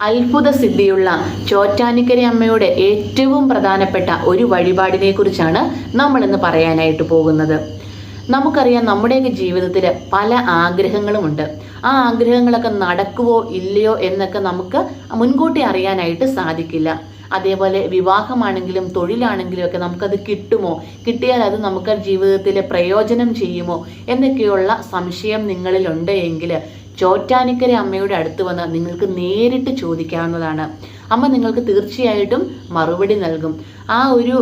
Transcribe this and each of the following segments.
അത്ഭുത സിദ്ധിയുള്ള ചോറ്റാനിക്കര അമ്മയുടെ ഏറ്റവും പ്രധാനപ്പെട്ട ഒരു വഴിപാടിനെ കുറിച്ചാണ് നമ്മൾ ഇന്ന് പറയാനായിട്ട് പോകുന്നത്. നമുക്കറിയാം നമ്മുടെയൊക്കെ ജീവിതത്തിൽ പല ആഗ്രഹങ്ങളുമുണ്ട്. ആ ആഗ്രഹങ്ങളൊക്കെ നടക്കുവോ ഇല്ലയോ എന്നൊക്കെ നമുക്ക് മുൻകൂട്ടി അറിയാനായിട്ട് സാധിക്കില്ല. അതേപോലെ വിവാഹമാണെങ്കിലും തൊഴിലാണെങ്കിലും ഒക്കെ നമുക്കത് കിട്ടുമോ? കിട്ടിയാൽ അത് നമുക്ക് ജീവിതത്തിൽ പ്രയോജനം ചെയ്യുമോ? എന്നൊക്കെയുള്ള സംശയം നിങ്ങളിലുണ്ട് എങ്കിൽ ചോറ്റാനിക്കര അമ്മയുടെ അടുത്ത് വന്ന് നിങ്ങൾക്ക് നേരിട്ട് ചോദിക്കാവുന്നതാണ്. അമ്മ നിങ്ങൾക്ക് തീർച്ചയായിട്ടും മറുപടി നൽകും. ആ ഒരു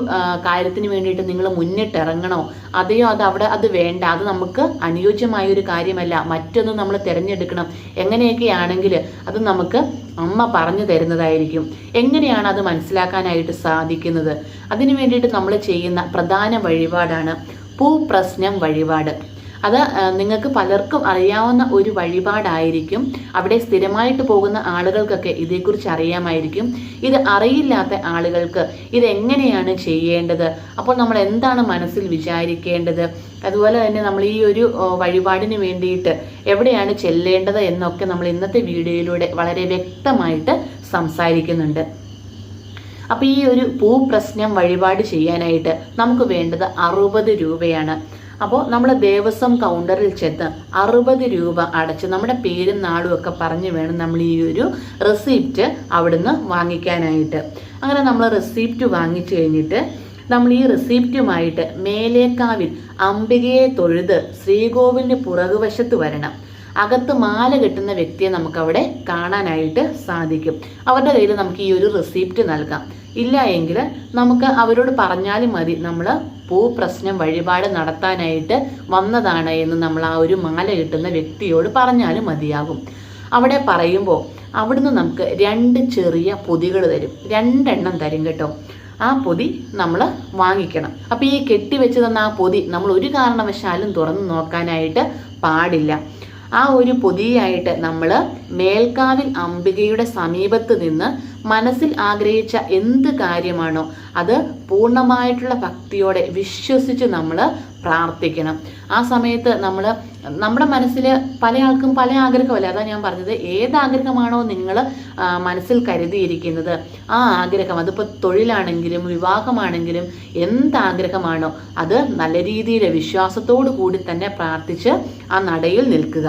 കാര്യത്തിന് വേണ്ടിയിട്ട് നിങ്ങൾ മുന്നിട്ടിറങ്ങണോ? അതെയോ അത് അവിടെ അത് വേണ്ട. അത് നമുക്ക് അനുയോജ്യമായ ഒരു കാര്യമല്ല. മറ്റൊന്ന് നമ്മൾ തിരഞ്ഞെടുക്കണം. എങ്ങനെയൊക്കെയാണെങ്കിൽ അത് നമുക്ക് അമ്മ പറഞ്ഞു തരുന്നതായിരിക്കും. എങ്ങനെയാണ് അത് മനസ്സിലാക്കാനായിട്ട് സാധിക്കുന്നത്? അതിനു വേണ്ടിയിട്ട് നമ്മൾ ചെയ്യുന്ന പ്രധാന വഴിപാടാണ് പൂപ്രശ്നം വഴിപാട്. അത് നിങ്ങൾക്ക് പലർക്കും അറിയാവുന്ന ഒരു വഴിപാടായിരിക്കും. അവിടെ സ്ഥിരമായിട്ട് പോകുന്ന ആളുകൾക്കൊക്കെ ഇതേക്കുറിച്ച് അറിയാമായിരിക്കും. ഇത് അറിയില്ലാത്ത ആളുകൾക്ക് ഇതെങ്ങനെയാണ് ചെയ്യേണ്ടത്? അപ്പോൾ നമ്മൾ എന്താണ് മനസ്സിൽ വിചാരിക്കേണ്ടത്? അതുപോലെ തന്നെ നമ്മൾ ഈ ഒരു വഴിപാടിന് വേണ്ടിയിട്ട് എവിടെയാണ് ചെല്ലേണ്ടത് എന്നൊക്കെ നമ്മൾ ഇന്നത്തെ വീഡിയോയിലൂടെ വളരെ വ്യക്തമായിട്ട് സംസാരിക്കുന്നുണ്ട്. അപ്പോൾ ഈ ഒരു ഭൂപ്രശ്നം വഴിപാട് ചെയ്യാനായിട്ട് നമുക്ക് വേണ്ടത് അറുപത് രൂപയാണ്. അപ്പോൾ നമ്മൾ ദേവസ്വം കൗണ്ടറിൽ ചെന്ന് അറുപത് രൂപ അടച്ച് നമ്മുടെ പേരും നാടും ഒക്കെ പറഞ്ഞ് വേണം നമ്മൾ ഈ ഒരു റെസിപ്റ്റ് അവിടുന്ന് വാങ്ങിക്കാനായിട്ട്. അങ്ങനെ നമ്മൾ റെസിപ്റ്റ് വാങ്ങിച്ചു കഴിഞ്ഞിട്ട് നമ്മൾ ഈ റെസിപ്റ്റുമായിട്ട് മേലേക്കാവിൽ അംബികയെ തൊഴുത് ശ്രീകോവിലിന് പുറകുവശത്ത് വരണം. അകത്ത് മാല കെട്ടുന്ന വ്യക്തിയെ നമുക്ക് അവിടെ കാണാനായിട്ട് സാധിക്കും. അവരുടെ കയ്യിൽ നമുക്ക് ഈ ഒരു റെസിപ്റ്റ് നൽകാം. ഇല്ല എങ്കിൽ നമുക്ക് അവരോട് പറഞ്ഞാലും മതി. നമ്മൾ ഭൂപ്രശ്നം വഴിപാട് നടത്താനായിട്ട് വന്നതാണ് എന്ന് നമ്മൾ ആ ഒരു മാല കിട്ടുന്ന വ്യക്തിയോട് പറഞ്ഞാലും മതിയാകും. അവിടെ പറയുമ്പോൾ അവിടുന്ന് നമുക്ക് രണ്ട് ചെറിയ പൊതികൾ തരും. രണ്ടെണ്ണം തരും കേട്ടോ. ആ പൊതി നമ്മൾ വാങ്ങിക്കണം. അപ്പോൾ ഈ കെട്ടിവെച്ച് തന്ന ആ പൊതി നമ്മൾ ഒരു കാരണവശാലും തുറന്നു നോക്കാനായിട്ട് പാടില്ല. ആ ഒരു പൊതിയായിട്ട് നമ്മൾ മേൽക്കാവിൽ അംബികയുടെ സമീപത്ത് നിന്ന് മനസ്സിൽ ആഗ്രഹിച്ച എന്ത് കാര്യമാണോ അത് പൂർണമായിട്ടുള്ള ഭക്തിയോടെ വിശ്വസിച്ച് നമ്മൾ പ്രാർത്ഥിക്കണം. ആ സമയത്ത് നമ്മൾ നമ്മുടെ മനസ്സിൽ പല ആൾക്കും പല ആഗ്രഹമല്ല? അതാ ഞാൻ പറഞ്ഞത്. ഏത് ആഗ്രഹമാണോ നിങ്ങൾ മനസ്സിൽ കരുതിയിരിക്കുന്നത്. ആ ആഗ്രഹം അതിപ്പോൾ തൊഴിലാണെങ്കിലും വിവാഹമാണെങ്കിലും എന്ത് ആഗ്രഹമാണോ അത് നല്ല രീതിയിൽ വിശ്വാസത്തോടു കൂടി തന്നെ പ്രാർത്ഥിച്ച് ആ നടയിൽ നിൽക്കുക.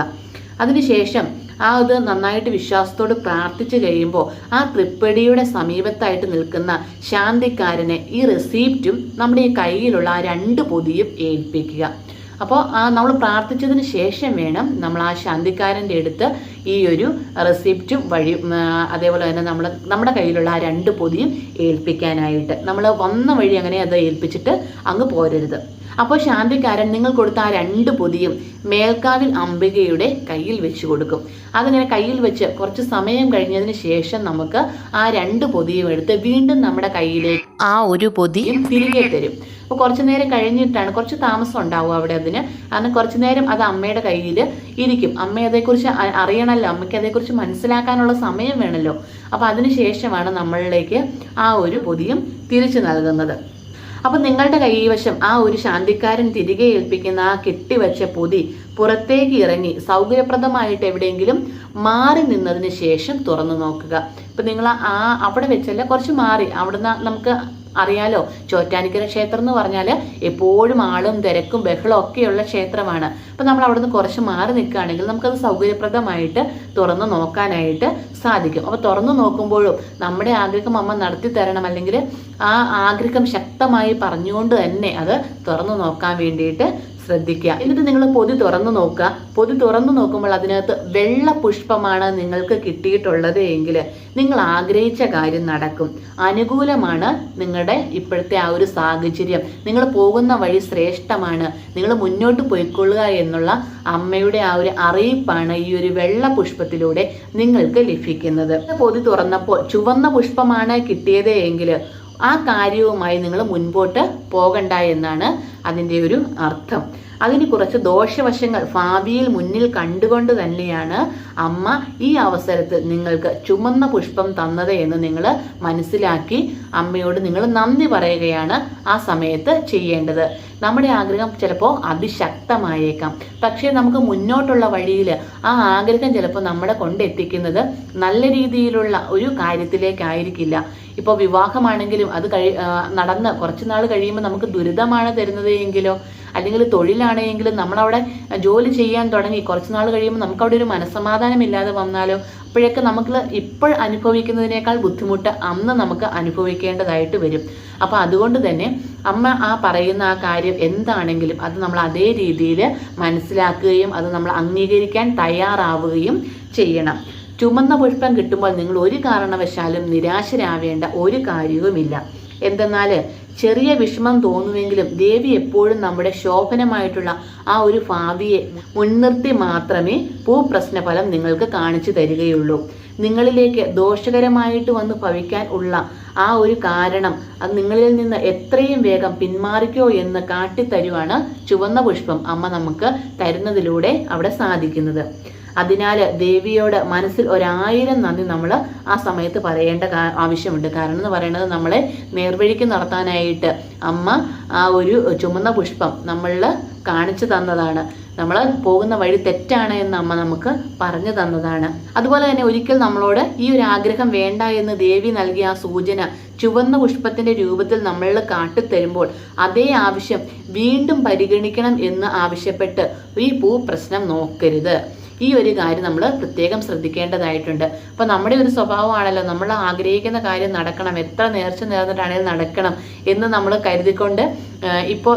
അതിനുശേഷം ആ ഇത് നന്നായിട്ട് വിശ്വാസത്തോട് പ്രാർത്ഥിച്ചു കഴിയുമ്പോൾ ആ തൃപ്പടിയുടെ സമീപത്തായിട്ട് നിൽക്കുന്ന ശാന്തിക്കാരനെ ഈ റെസീപ്റ്റും നമ്മുടെ ഈ കയ്യിലുള്ള ആ രണ്ട് പൊതിയും ഏൽപ്പിക്കുക. അപ്പോൾ ആ നമ്മൾ പ്രാർത്ഥിച്ചതിന് ശേഷം വേണം നമ്മൾ ആ ശാന്തിക്കാരന്റെ അടുത്ത് ഈ ഒരു റെസിപ്റ്റും വഴി അതേപോലെ തന്നെ നമ്മൾ നമ്മുടെ കയ്യിലുള്ള ആ രണ്ട് പൊതിയും ഏൽപ്പിക്കാനായിട്ട്. നമ്മൾ വന്ന വഴി അങ്ങനെ അത് ഏൽപ്പിച്ചിട്ട് അങ്ങ് പോരരുത്. അപ്പോൾ ശാന്തിക്കാരൻ നിങ്ങൾ കൊടുത്ത ആ രണ്ട് പൊതിയും മേൽക്കാവിൽ അംബികയുടെ കയ്യിൽ വെച്ച് കൊടുക്കും. അതിങ്ങനെ കയ്യിൽ വെച്ച് കുറച്ച് സമയം കഴിഞ്ഞതിന് ശേഷം നമുക്ക് ആ രണ്ട് പൊതിയും എടുത്ത് വീണ്ടും നമ്മുടെ കയ്യിലേക്ക് ആ ഒരു പൊതിയും തിരികെ തരും. അപ്പോൾ കുറച്ച് നേരം കഴിഞ്ഞിട്ടാണ് കുറച്ച് താമസം ഉണ്ടാവും അവിടെ അതിന്. കാരണം കുറച്ച് നേരം അത് അമ്മയുടെ കയ്യിൽ ഇരിക്കും. അമ്മ അതേക്കുറിച്ച് അറിയണമല്ലോ അമ്മയ്ക്ക് അതേക്കുറിച്ച് മനസ്സിലാക്കാനുള്ള സമയം വേണമല്ലോ അപ്പോൾ അതിന് ശേഷമാണ് നമ്മളിലേക്ക് ആ ഒരു പൊതിയും തിരിച്ചു നൽകുന്നത്. അപ്പം നിങ്ങളുടെ കൈവശം ആ ഒരു ശാന്തിക്കാരൻ തിരികെ ഏൽപ്പിക്കുന്ന ആ കെട്ടിവെച്ച പൊതി പുറത്തേക്ക് ഇറങ്ങി സൗകര്യപ്രദമായിട്ട് എവിടെയെങ്കിലും മാറി നിന്നതിന് ശേഷം തുറന്നു നോക്കുക. ഇപ്പം നിങ്ങൾ ആ അവിടെ വെച്ചല്ല കുറച്ച് മാറി. അവിടുന്ന് നമുക്ക് അറിയാലോ ചോറ്റാനിക്കര ക്ഷേത്രം എന്ന് പറഞ്ഞാൽ എപ്പോഴും ആളും തിരക്കും ബഹളവും ഒക്കെയുള്ള ക്ഷേത്രമാണ്. അപ്പം നമ്മൾ അവിടെ നിന്ന് കുറച്ച് മാറി നിൽക്കുകയാണെങ്കിൽ നമുക്കത് സൗകര്യപ്രദമായിട്ട് തുറന്ന് നോക്കാനായിട്ട് സാധിക്കും. അപ്പോൾ തുറന്നു നോക്കുമ്പോഴും നമ്മുടെ ആഗ്രഹം അമ്മ നടത്തി തരണം അല്ലെങ്കിൽ ആ ആഗ്രഹം ശക്തമായി പറഞ്ഞുകൊണ്ട് തന്നെ അത് തുറന്നു നോക്കാൻ വേണ്ടിയിട്ട് ശ്രദ്ധിക്കുക. എന്നിട്ട് നിങ്ങൾ പൊതി തുറന്നു നോക്കുക. പൊതി തുറന്നു നോക്കുമ്പോൾ അതിനകത്ത് വെള്ള പുഷ്പമാണ് നിങ്ങൾക്ക് കിട്ടിയിട്ടുള്ളത് എങ്കിൽ നിങ്ങൾ ആഗ്രഹിച്ച കാര്യം നടക്കും. അനുകൂലമാണ് നിങ്ങളുടെ ഇപ്പോഴത്തെ ആ ഒരു സാഹചര്യം. നിങ്ങൾ പോകുന്ന വഴി ശ്രേഷ്ഠമാണ്. നിങ്ങൾ മുന്നോട്ട് പോയിക്കൊള്ളുക എന്നുള്ള അമ്മയുടെ ആ ഒരു അറിയിപ്പാണ് ഈ ഒരു വെള്ള പുഷ്പത്തിലൂടെ നിങ്ങൾക്ക് ലഭിക്കുന്നത്. പൊതി തുറന്നപ്പോൾ ചുവന്ന പുഷ്പമാണ് കിട്ടിയത് എങ്കിൽ ആ കാര്യവുമായി നിങ്ങൾ മുൻപോട്ട് പോകണ്ട എന്നാണ് അതിന്റെ ഒരു അർത്ഥം. അതിന് കുറച്ച് ദോഷവശങ്ങൾ ഭാവിയിൽ മുന്നിൽ കണ്ടുകൊണ്ട് തന്നെയാണ് അമ്മ ഈ അവസരത്തിൽ നിങ്ങൾക്ക് ചുമന്ന പുഷ്പം തന്നത് എന്ന് നിങ്ങൾ മനസ്സിലാക്കി അമ്മയോട് നിങ്ങൾ നന്ദി പറയുകയാണ് ആ സമയത്ത് ചെയ്യേണ്ടത്. നമ്മുടെ ആഗ്രഹം ചിലപ്പോൾ അതിശക്തമായേക്കാം. പക്ഷേ നമുക്ക് മുന്നോട്ടുള്ള വഴിയിൽ ആ ആഗ്രഹം ചിലപ്പോൾ നമ്മളെ കൊണ്ടെത്തിക്കുന്നത് നല്ല രീതിയിലുള്ള ഒരു കാര്യത്തിലേക്കായിരിക്കില്ല. ഇപ്പോൾ വിവാഹമാണെങ്കിലും അത് കഴി നടന്ന് കുറച്ച് നാൾ കഴിയുമ്പോൾ നമുക്ക് ദുരിതമാണ് തരുന്നത് എങ്കിലോ അല്ലെങ്കിൽ തൊഴിലാണെങ്കിലും നമ്മളവിടെ ജോലി ചെയ്യാൻ തുടങ്ങി കുറച്ച് നാൾ കഴിയുമ്പോൾ നമുക്കവിടെ ഒരു മനസ്സമാധാനം ഇല്ലാതെ വന്നാലോ അപ്പോഴൊക്കെ നമുക്ക് ഇപ്പോൾ അനുഭവിക്കുന്നതിനേക്കാൾ ബുദ്ധിമുട്ട് അന്ന് നമുക്ക് അനുഭവിക്കേണ്ടതായിട്ട് വരും. അപ്പോൾ അതുകൊണ്ട് തന്നെ അമ്മ ആ പറയുന്ന ആ കാര്യം എന്താണെങ്കിലും അത് നമ്മൾ അതേ രീതിയിൽ മനസ്സിലാക്കുകയും അത് നമ്മൾ അംഗീകരിക്കാൻ തയ്യാറാവുകയും ചെയ്യണം. ചുമന്ന പുഷ്പം കിട്ടുമ്പോൾ നിങ്ങൾ ഒരു കാരണവശാലും നിരാശരാവേണ്ട ഒരു കാര്യവുമില്ല. എന്തെന്നാൽ ചെറിയ വിഷമം തോന്നുമെങ്കിലും ദേവി എപ്പോഴും നമ്മുടെ ശോഭനമായിട്ടുള്ള ആ ഒരു ഭാവിയെ മുൻനിർത്തി മാത്രമേ ഭൂപ്രശ്നഫലം നിങ്ങൾക്ക് കാണിച്ചു തരികയുള്ളൂ. നിങ്ങളിലേക്ക് ദോഷകരമായിട്ട് വന്ന് ഭവിക്കാൻ ഉള്ള ആ ഒരു കാരണം അത് നിങ്ങളിൽ നിന്ന് എത്രയും വേഗം പിന്മാറിക്കോ എന്ന് കാട്ടിത്തരുവാണ് ചുവന്ന പുഷ്പം അമ്മ നമുക്ക് തരുന്നതിലൂടെ അവിടെ സാധിക്കുന്നത്. അതിനാൽ ദേവിയോട് മനസ്സിൽ ഒരായിരം നന്ദി നമ്മൾ ആ സമയത്ത് പറയേണ്ട ആവശ്യമുണ്ട്. കാരണം എന്ന് പറയുന്നത് നമ്മളെ നേർവഴിക്ക് നടത്താനായിട്ട് അമ്മ ആ ഒരു ചുമന്ന പുഷ്പം നമ്മളിൽ കാണിച്ചു തന്നതാണ്. നമ്മൾ പോകുന്ന വഴി തെറ്റാണ് എന്ന് അമ്മ നമുക്ക് പറഞ്ഞു തന്നതാണ്. അതുപോലെ തന്നെ ഒരിക്കൽ നമ്മളോട് ഈ ഒരു ആഗ്രഹം വേണ്ട എന്ന് ദേവി നൽകിയ ആ സൂചന ചുവന്ന പുഷ്പത്തിന്റെ രൂപത്തിൽ നമ്മളിൽ കാട്ടിത്തരുമ്പോൾ അതേ ആവശ്യം വീണ്ടും പരിഗണിക്കണം എന്ന് ആവശ്യപ്പെട്ട് ഈ പൂ പ്രശ്നം നോക്കരുത്. ഈ ഒരു കാര്യം നമ്മൾ പ്രത്യേകം ശ്രദ്ധിക്കേണ്ടതായിട്ടുണ്ട്. അപ്പോൾ നമ്മുടെ ഒരു സ്വഭാവമാണല്ലോ നമ്മൾ ആഗ്രഹിക്കുന്ന കാര്യം നടക്കണം എത്ര നേർച്ച നേർന്നിട്ടാണെങ്കിലും നടക്കണം എന്ന് നമ്മൾ കരുതിക്കൊണ്ട് ഇപ്പോൾ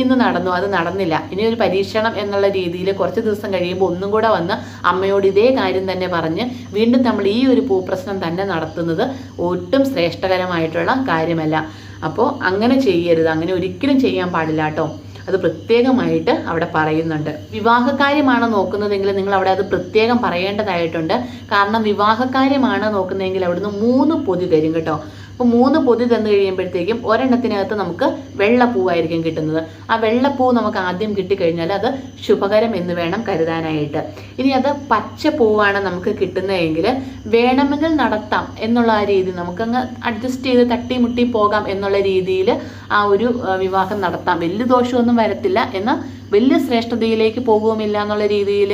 ഇന്ന് നടന്നു അത് നടന്നില്ല. ഇനി ഒരു പരീക്ഷണം എന്നുള്ള രീതിയിൽ കുറച്ച് ദിവസം കഴിയുമ്പോൾ ഒന്നും കൂടെ വന്ന് അമ്മയോട് ഇതേ കാര്യം തന്നെ പറഞ്ഞ് വീണ്ടും നമ്മൾ ഈ ഒരു പൂപ്രശ്നം തന്നെ നടത്തുന്നത് ഒട്ടും ശ്രേഷ്ഠകരമായിട്ടുള്ള കാര്യമല്ല. അപ്പോൾ അങ്ങനെ ചെയ്യരുത് അങ്ങനെ ഒരിക്കലും ചെയ്യാൻ പാടില്ല കേട്ടോ. അത് പ്രത്യേകമായിട്ട് അവിടെ പറയുന്നുണ്ട്. വിവാഹകാര്യമാണ് നോക്കുന്നതെങ്കിൽ നിങ്ങൾ അവിടെ അത് പ്രത്യേകം പറയേണ്ടതായിട്ടുണ്ട്. കാരണം വിവാഹകാര്യമാണ് നോക്കുന്നതെങ്കിൽ അവിടുന്ന് മൂന്ന് പൊതി തരും കേട്ടോ. അപ്പോൾ മൂന്ന് പൊതി തന്നു കഴിയുമ്പോഴത്തേക്കും ഒരെണ്ണത്തിനകത്ത് നമുക്ക് വെള്ളപ്പൂവായിരിക്കും കിട്ടുന്നത്. ആ വെള്ളപ്പൂ നമുക്ക് ആദ്യം കിട്ടിക്കഴിഞ്ഞാൽ അത് ശുഭകരം എന്ന് വേണം കരുതാനായിട്ട്. ഇനി അത് പച്ച പൂവാണ് നമുക്ക് കിട്ടുന്നതെങ്കിൽ വേണമെങ്കിൽ നടത്താം എന്നുള്ള ആ രീതി നമുക്കങ്ങ് അഡ്ജസ്റ്റ് ചെയ്ത് തട്ടി മുട്ടി പോകാം എന്നുള്ള രീതിയിൽ ആ ഒരു വിവാഹം നടത്താം. വലിയ ദോഷമൊന്നും വരത്തില്ല എന്നാൽ വലിയ ശ്രേഷ്ഠതയിലേക്ക് പോകുമില്ല എന്നുള്ള രീതിയിൽ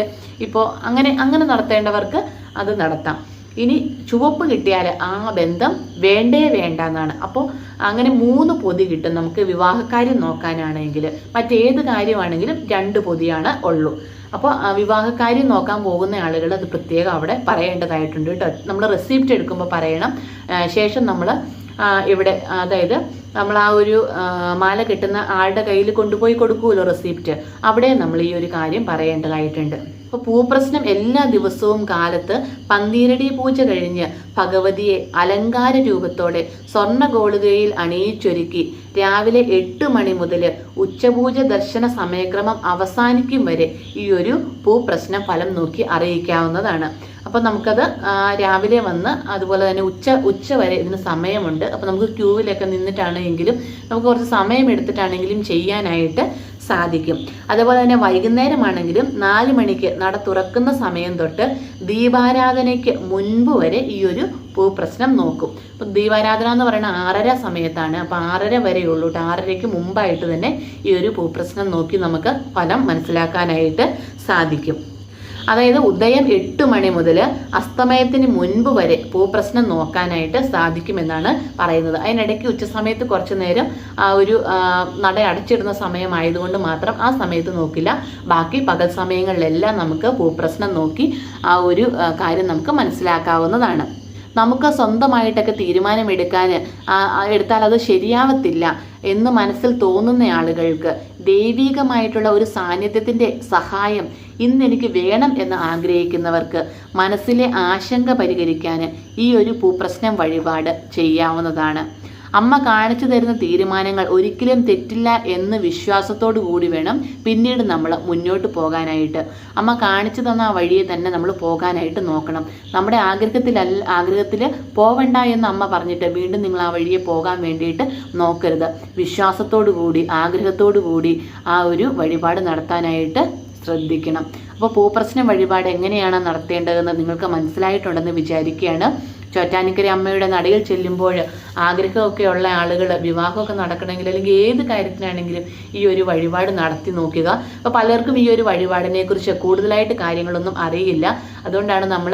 ഇപ്പോൾ അങ്ങനെ അങ്ങനെ നടത്തേണ്ടവർക്ക് അത് നടത്താം. ഇനി ചുവപ്പ് കിട്ടിയാൽ ആ ബന്ധം വേണ്ടേ വേണ്ട എന്നാണ്. അപ്പോൾ അങ്ങനെ മൂന്ന് പൊതി കിട്ടും നമുക്ക് വിവാഹക്കാര്യം നോക്കാനാണെങ്കിൽ. മറ്റേത് കാര്യമാണെങ്കിലും രണ്ട് പൊതിയാണ് ഉള്ളൂ. അപ്പോൾ വിവാഹക്കാര്യം നോക്കാൻ പോകുന്ന ആളുകൾ അത് പ്രത്യേകം അവിടെ പറയേണ്ടതായിട്ടുണ്ട് കേട്ടോ. നമ്മൾ റെസിപ്റ്റ് എടുക്കുമ്പോൾ പറയണം. ശേഷം നമ്മൾ ഇവിടെ അതായത് നമ്മൾ ആ ഒരു മാല കിട്ടുന്ന ആളുടെ കയ്യിൽ കൊണ്ടുപോയി കൊടുക്കുമല്ലോ റെസിപ്റ്റ് അവിടെ നമ്മൾ ഈ ഒരു കാര്യം പറയേണ്ടതായിട്ടുണ്ട്. അപ്പോൾ പൂപ്രശ്നം എല്ലാ ദിവസവും കാലത്ത് പന്തീരടി പൂജ കഴിഞ്ഞ് ഭഗവതിയെ അലങ്കാര രൂപത്തോടെ സ്വർണ ഗോളുകയിൽ അണിയിച്ചൊരുക്കി രാവിലെ എട്ട് മണി മുതൽ ഉച്ചപൂജ ദർശന സമയക്രമം അവസാനിക്കും വരെ ഈ ഒരു പൂപ്രശ്നം ഫലം നോക്കി അറിയിക്കാവുന്നതാണ്. അപ്പോൾ നമുക്കത് രാവിലെ വന്ന് അതുപോലെ തന്നെ ഉച്ച ഉച്ച വരെ ഇതിന് സമയമുണ്ട്. അപ്പോൾ നമുക്ക് ക്യൂവിലൊക്കെ നിന്നിട്ടാണെങ്കിലും നമുക്ക് കുറച്ച് സമയം എടുത്തിട്ടാണെങ്കിലും ചെയ്യാനായിട്ട് സാധിക്കും. അതുപോലെ തന്നെ വൈകുന്നേരമാണെങ്കിലും നാല് മണിക്ക് നട തുറക്കുന്ന സമയം തൊട്ട് ദീപാരാധനയ്ക്ക് മുൻപ് വരെ ഈ ഒരു പൂപ്രശ്നം നോക്കും. അപ്പം ദീപാരാധന എന്ന് പറയുന്ന ആറര സമയത്താണ്. അപ്പോൾ ആറര വരെ കേട്ടോ. ആറരയ്ക്ക് മുമ്പായിട്ട് തന്നെ ഈ ഒരു പൂപ്രശ്നം നോക്കി നമുക്ക് ഫലം മനസ്സിലാക്കാനായിട്ട് സാധിക്കും. അതായത് ഉദയം എട്ട് മണി മുതൽ അസ്തമയത്തിന് മുൻപ് വരെ ഭൂപ്രശ്നം നോക്കാനായിട്ട് സാധിക്കുമെന്നാണ് പറയുന്നത്. അതിനിടയ്ക്ക് ഉച്ചസമയത്ത് കുറച്ചു നേരം ആ ഒരു നട അടച്ചിടുന്ന സമയമായതുകൊണ്ട് മാത്രം ആ സമയത്ത് നോക്കില്ല. ബാക്കി പകൽ സമയങ്ങളിലെല്ലാം നമുക്ക് ഭൂപ്രശ്നം നോക്കി ആ ഒരു കാര്യം നമുക്ക് മനസ്സിലാക്കാവുന്നതാണ്. നമുക്ക് സ്വന്തമായിട്ടൊക്കെ തീരുമാനമെടുക്കാൻ എടുത്താൽ അത് ശരിയാവത്തില്ല എന്ന് മനസ്സിൽ തോന്നുന്ന ആളുകൾക്ക് ദൈവികമായിട്ടുള്ള ഒരു സാന്നിധ്യത്തിന്റെ സഹായം ഇന്ന് എനിക്ക് വേണം എന്ന് ആഗ്രഹിക്കുന്നവർക്ക് മനസ്സിലെ ആശങ്ക പരിഹരിക്കാൻ ഈ ഒരു ഭൂപ്രശ്നം വഴിപാട് ചെയ്യാവുന്നതാണ്. അമ്മ കാണിച്ചു തരുന്ന തീരുമാനങ്ങൾ ഒരിക്കലും തെറ്റില്ല എന്ന് വിശ്വാസത്തോടു കൂടി വേണം പിന്നീട് നമ്മൾ മുന്നോട്ട് പോകാനായിട്ട്. അമ്മ കാണിച്ചു തന്ന ആ വഴിയെ തന്നെ നമ്മൾ പോകാനായിട്ട് നോക്കണം. നമ്മുടെ ആഗ്രഹത്തിലല്ല ആഗ്രഹത്തിൽ പോവണ്ട എന്ന് അമ്മ പറഞ്ഞിട്ട് വീണ്ടും നിങ്ങൾ ആ വഴിയെ പോകാൻ വേണ്ടിയിട്ട് നോക്കരുത്. വിശ്വാസത്തോടു കൂടി ആഗ്രഹത്തോടു കൂടി ആ ഒരു വഴിപാട് നടത്താനായിട്ട് ശ്രദ്ധിക്കണം. അപ്പോൾ പൂപ്രശ്നം വഴിപാട് എങ്ങനെയാണ് നടത്തേണ്ടതെന്ന് നിങ്ങൾക്ക് മനസ്സിലായിട്ടുണ്ടെന്ന് വിചാരിക്കുകയാണ് ചോറ്റാനിക്കര അമ്മയുടെ നടയിൽ ചെല്ലുമ്പോൾ ആഗ്രഹമൊക്കെ ഉള്ള ആളുകൾ വിവാഹമൊക്കെ നടക്കണമെങ്കിൽ അല്ലെങ്കിൽ ഏത് കാര്യത്തിനാണെങ്കിലും ഈ ഒരു വഴിപാട് നടത്തി നോക്കുക. അപ്പോൾ പലർക്കും ഈ ഒരു വഴിപാടിനെ കുറിച്ച് കൂടുതലായിട്ട് കാര്യങ്ങളൊന്നും അറിയില്ല. അതുകൊണ്ടാണ് നമ്മൾ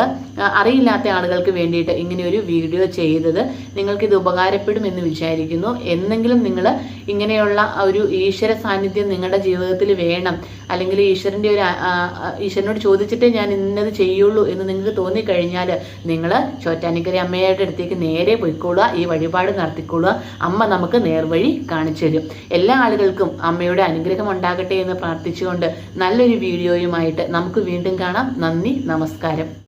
അറിയില്ലാത്ത ആളുകൾക്ക് വേണ്ടിയിട്ട് ഇങ്ങനെ ഒരു വീഡിയോ ചെയ്തത്. നിങ്ങൾക്കിത് ഉപകാരപ്പെടും എന്ന് വിചാരിക്കുന്നു. എന്നെങ്കിലും നിങ്ങൾ ഇങ്ങനെയുള്ള ഒരു ഈശ്വര സാന്നിധ്യം നിങ്ങളുടെ ജീവിതത്തിൽ വേണം. അല്ലെങ്കിൽ ഈശ്വരന്റെ ഒരു ഈശ്വരനോട് ചോദിച്ചിട്ടേ ഞാൻ ഇന്നത് ചെയ്യുള്ളൂ എന്ന് നിങ്ങൾക്ക് തോന്നിക്കഴിഞ്ഞാൽ നിങ്ങൾ ചോറ്റാനിക്കര അമ്മയുടെ അടുത്തേക്ക് നേരെ പോയിക്കോളുക ഈ വഴിപാട് നടത്തിക്കൊള്ളുക അമ്മ നമുക്ക് നേർവഴി കാണിച്ചു തരും. എല്ലാ ആളുകൾക്കും അമ്മയുടെ അനുഗ്രഹം ഉണ്ടാകട്ടെ എന്ന് പ്രാർത്ഥിച്ചുകൊണ്ട് നല്ലൊരു വീഡിയോയുമായിട്ട് നമുക്ക് വീണ്ടും കാണാം. നന്ദി നമസ്കാരം.